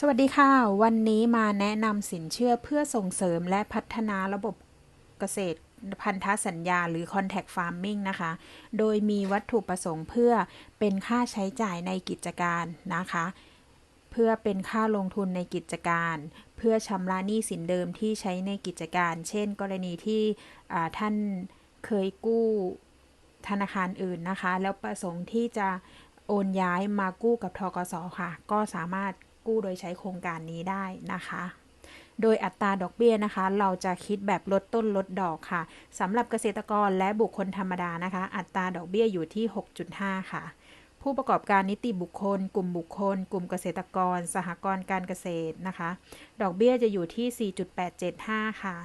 สวัสดีค่ะ วันนี้มาแนะนำสินเชื่อเพื่อส่งเสริมและพัฒนาระบบเกษตรพันธสัญญาหรือ contact farming นะคะ โดยมีวัตถุประสงค์เพื่อเป็นค่าใช้จ่ายในกิจการนะคะ เพื่อเป็นค่าลงทุนในกิจการ เพื่อชำระหนี้สินเดิมที่ใช้ในกิจการ เช่น กรณีที่ท่านเคยกู้ธนาคารอื่นนะคะ แล้วประสงค์ที่จะโอนย้ายมากู้กับทกสค่ะ ก็สามารถ กู้โดยใช้โครงการนี้ได้นะคะ โดยอัตราดอกเบี้ยนะคะ เราจะคิดแบบลดต้นลดดอกค่ะสำหรับเกษตรกรและบุคคลธรรมดานะคะ อัตราดอกเบี้ยอยู่ที่ 6.5 ค่ะผู้ประกอบการนิติบุคคล กลุ่มบุคคล กลุ่มเกษตรกร สหกรณ์การเกษตรนะคะ ดอกเบี้ยจะอยู่ที่ 4.875 ค่ะ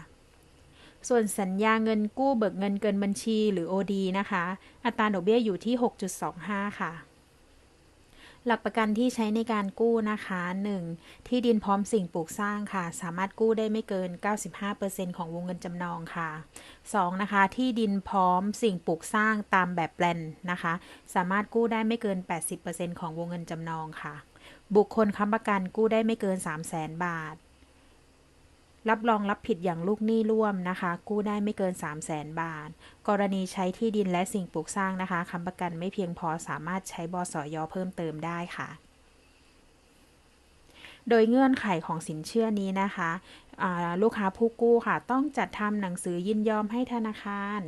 ส่วนสัญญาเงินกู้เบิกเงินเกินบัญชีหรือ OD นะคะ อัตราดอกเบี้ยอยู่ที่ 6.25 ค่ะ หลักประกันที่ใช้ในการกู้นะคะ 1. ที่ดินพร้อมสิ่งปลูกสร้างค่ะ สามารถกู้ได้ไม่เกิน 95%ของวงเงินจำนองค่ะ 2. นะคะ ที่ดินพร้อมสิ่งปลูกสร้างตามแบบแปลนนะคะ สามารถกู้ได้ไม่เกิน 80%ของวงเงินจำนองค่ะ บุคคลค้ำประกันกู้ได้ไม่เกิน 300,000 บาท รับรองรับผิดอย่างลูกหนี้ร่วมนะคะ กู้ได้ไม่เกิน 3 0 0แสนบาท กรณีใช้ที่ดินและสิ่งปลูกสร้างนะคะคำประกันไม่เพียงพอสามารถใช้บสยเพิ่มเติมได้ค่ะ โดยเงื่อนไขของสินเชื่อนี้นะคะลูกค้าผู้กู้ค่ะ ต้องจัดทำหนังสือยินยอมให้ธนาคาร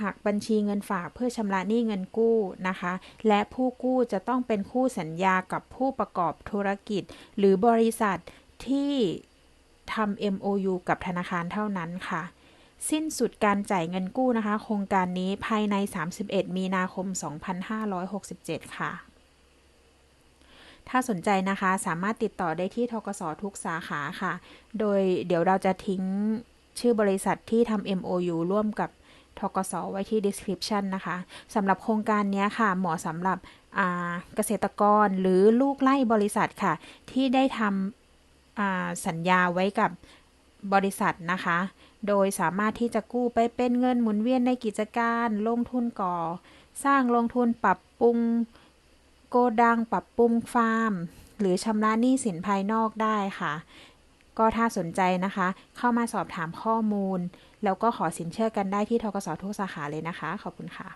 หักบัญชีเงินฝากเพื่อชำระหนี้เงินกู้นะคะ และผู้กู้จะต้องเป็นคู่สัญญากับผู้ประกอบธุรกิจ หรือบริษัทที่ ทำ MOU กับธนาคารเท่านั้นค่ะ สิ้นสุดการจ่ายเงินกู้นะคะ โครงการนี้ภายใน 31 มีนาคม 2567 ค่ะ ถ้าสนใจนะคะสามารถติดต่อได้ที่ทกสทุกสาขาค่ะ โดยเดี๋ยวเราจะทิ้งชื่อบริษัทที่ทำ MOU ร่วมกับทกสไว้ที่ description นะคะสำหรับโครงการนี้ค่ะ เหมาะสำหรับเกษตรกรหรือลูกไล่บริษัทค่ะ ที่ได้ทำ สัญญาไว้กับบริษัทนะคะ โดยสามารถที่จะกู้ไปเป็นเงินหมุนเวียนในกิจการ ลงทุนก่อ สร้างลงทุนปรับปรุงโกดัง ปรับปรุงฟาร์ม หรือชำระหนี้สินภายนอกได้ค่ะ ก็ถ้าสนใจนะคะ เข้ามาสอบถามข้อมูล แล้วก็ขอสินเชื่อกันได้ที่ทกสทุกสาขาเลยนะคะ ขอบคุณค่ะ